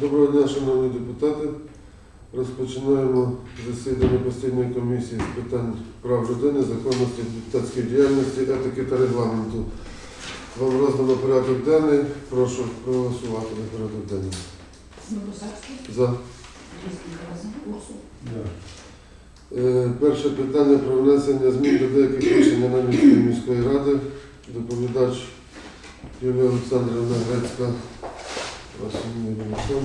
Доброго дня, шановні депутати. Розпочинаємо засідання постійної комісії з питань прав людини, законності депутатської діяльності, етики та регламенту. Вам роздано порядок денний. Прошу проголосувати за порядок денний. За. Е, Перше питання про внесення змін до деяких рішень Ананівської міської ради. Доповідач Юлія Олександрівна Грецька. Прошу, Юлія Олександрівна.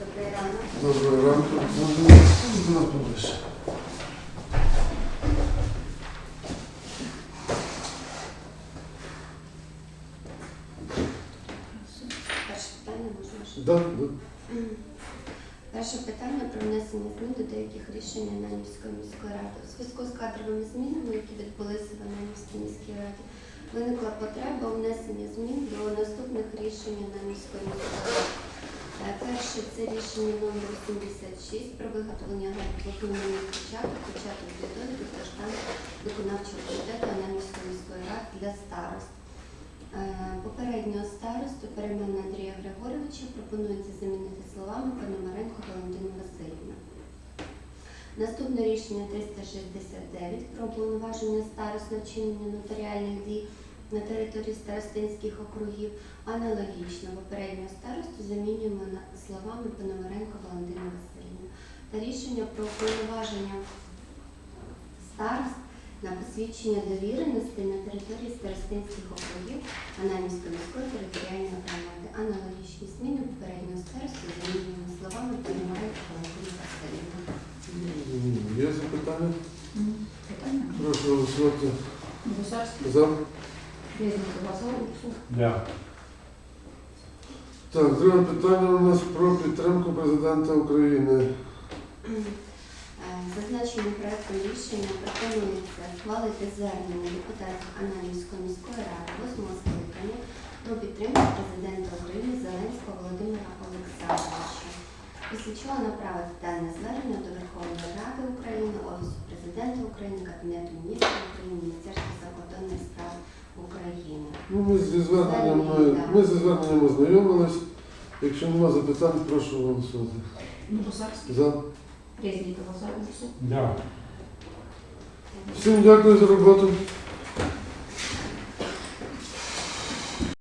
Добрий ранок. Доброго ранку. Олександрівна. До нас поближче. Перше питання можна ще? Да, да. Перше питання про внесення змін до деяких рішень Ананівської міської ради. У зв'язку з кадровими змінами, які відбулися в Ананівській міській раді, виникла потреба внесення змін до наступних рішень Ананівської міської ради. Е, Перше це рішення номер 86 про виготовлення графіку початок, початок методики та штат виконавчого комітету Ананівської міської ради для старост. Е, Попереднього старосту переймену Андрія Григоровича пропонується замінити словами Наступне рішення 369 про повноваження старост на вчинення нотаріальних дій на території старостинських округів. Аналогічно попереднього старосту замінюємо словами Пономаренко Валентину Васильівну. Та рішення про повноваження старост на посвідчення довіреності на території старостинських округів Ананівської міської територіальної громади. Аналогічні зміни попереднього старосту замінюємо словами Пономаренко Валентина Васильівна. Є запитання? Питання. Прошу голосувати. За. Да. Так, друге питання у нас про підтримку президента України. Е, Зазначеним проектом рішення пропонується схвалити звернення депутатів Ананівської міської ради 8 скликання про підтримку президента України Зеленського Володимира Олександровича. Після чого направити дане звернення до Верховної Ради України, Офісу президента України, Кабінету міністрів України, Міністерства закордонних справ України. Ну, ми зі зверненням ми, ми зі зверненням ознайомились. Якщо немає запитань, прошу голосувати. Новосадський, За. Різкий, Урсул. Да. Всім дякую за роботу.